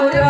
これは。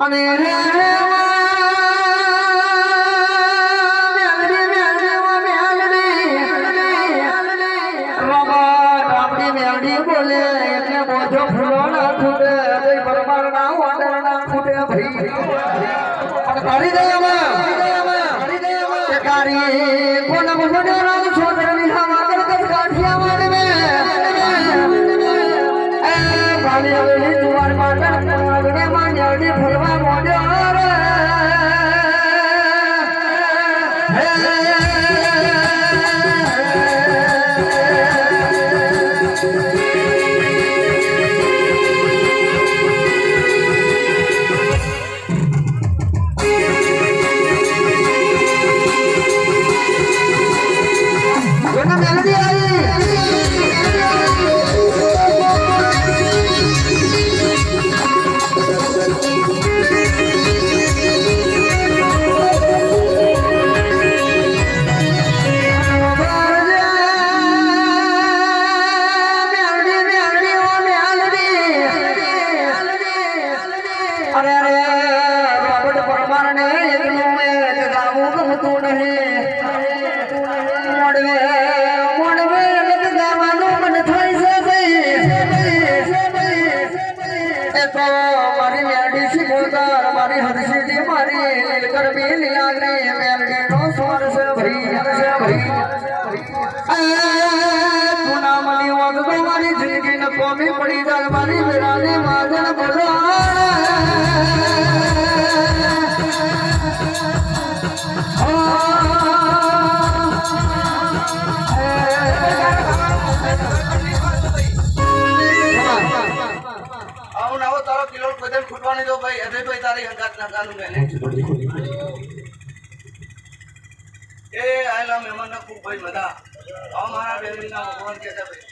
અને બોલે એટલે મોજો ફૂલો ના ફૂટે પરમાર ના વાંદર ના ફૂટે ભાઈ અને તારી દયામાં হ্যাঁ તો મારી મેરડી છે બોલકાર મારી હરસીડી મારી નીલકર બી લાગણી મેરડી નો સ્વર છે ભરી છે ભરી. તું ના મળી વાગ મારી જિંદગી ન કોમી પડી જાય, મારી વેરાની માજન બોલો આવો તારો ફૂટવાની દો ભાઈ અજયભાઈ તારી હંગાત ના ગાનું મેલે એ આયલા મહેમાન ને ખૂબ ભાઈ બધા. આવો મારા બેનની ના ભગવાન કે ભાઈ.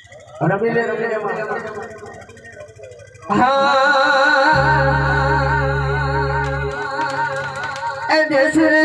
રમી લે રમી લે. હા. એ દેશ રે